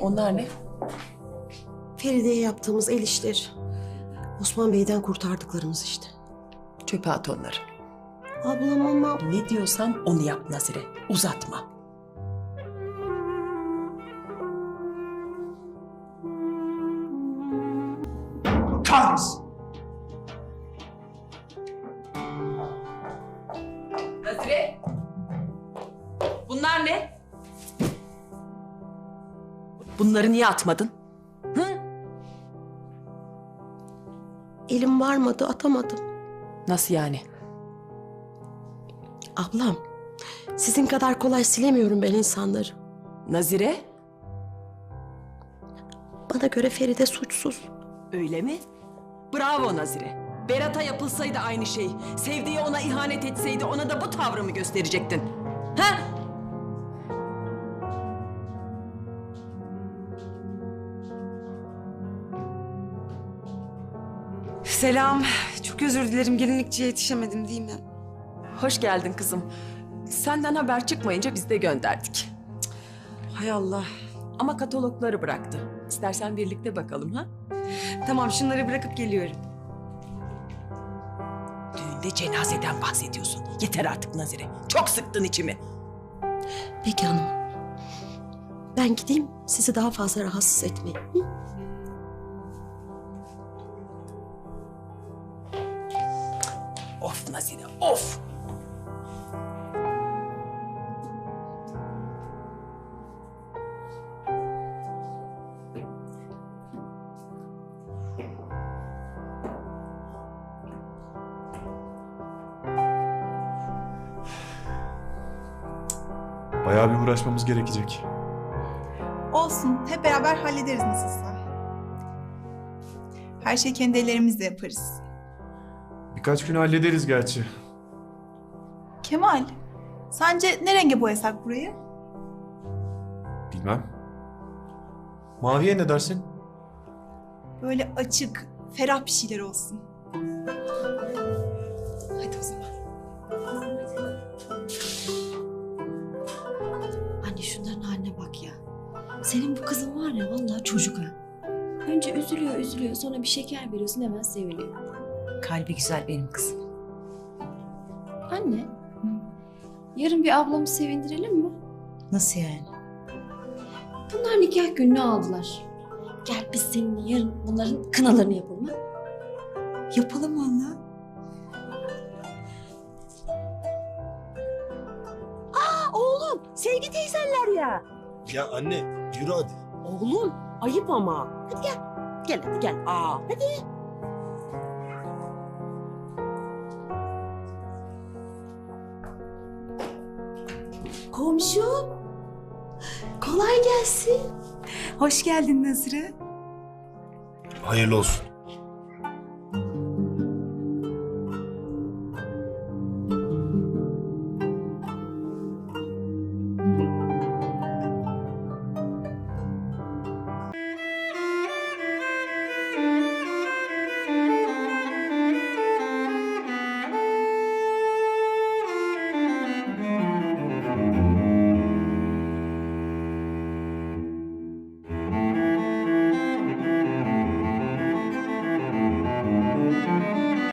Onlar ne? Feride'ye yaptığımız el işleri. Osman Bey'den kurtardıklarımız işte. Çöpe at onları. Ablam ama Ne diyorsam onu yap Nazire. Uzatma. Kahretsin. Nazire. Bunlar ne? Bunları niye atmadın? Hı? elim varmadı atamadım. Nasıl yani? Ablam sizin kadar kolay silemiyorum ben insanları. Nazire? Bana göre Feride suçsuz. Öyle mi? Bravo Nazire. Berat'a yapılsaydı aynı şey. Sevdiği ona ihanet etseydi ona da bu tavrı mı gösterecektin? Ha? Selam. Çok özür dilerim. Gelinlikçiye yetişemedim değil mi? Hoş geldin kızım. Senden haber çıkmayınca biz de gönderdik. Hay Allah. Ama katalogları bıraktı. İstersen birlikte bakalım ha? Tamam şunları bırakıp geliyorum. Düğünde cenazeden bahsediyorsun. Yeter artık Nazire. Çok sıktın içimi. Peki hanım. Ben gideyim sizi daha fazla rahatsız etmeyeyim. Hı? Of Nazire, of! Bayağı bir uğraşmamız gerekecek. Olsun, hep beraber hallederiz nasılsa. Her şeyi kendi ellerimizle yaparız. Birkaç gün hallederiz gerçi. Kemal, sence ne renge boyasak burayı? Bilmem. Maviye ne dersin? Böyle açık, ferah bir şeyler olsun. Hadi o zaman. Anne şunların haline bak ya. Senin bu kızın var ya vallahi çocuk ha. Önce üzülüyor üzülüyor sonra bir şeker veriyorsun hemen seviniyor. Kalbi güzel benim kızım. Anne. Yarın bir ablamı sevindirelim mi? Nasıl yani? Bunlar nikah gününü aldılar. Gel biz seninle yarın bunların kınalarını yapalım ha. Yapalım valla. Oğlum sevgi teyzeler ya. Ya anne yürü hadi. Oğlum ayıp ama. Hadi gel. Gel hadi gel. Aa, hadi. Komşu. Kolay gelsin. Hoş geldin Nazire. Hayırlı olsun.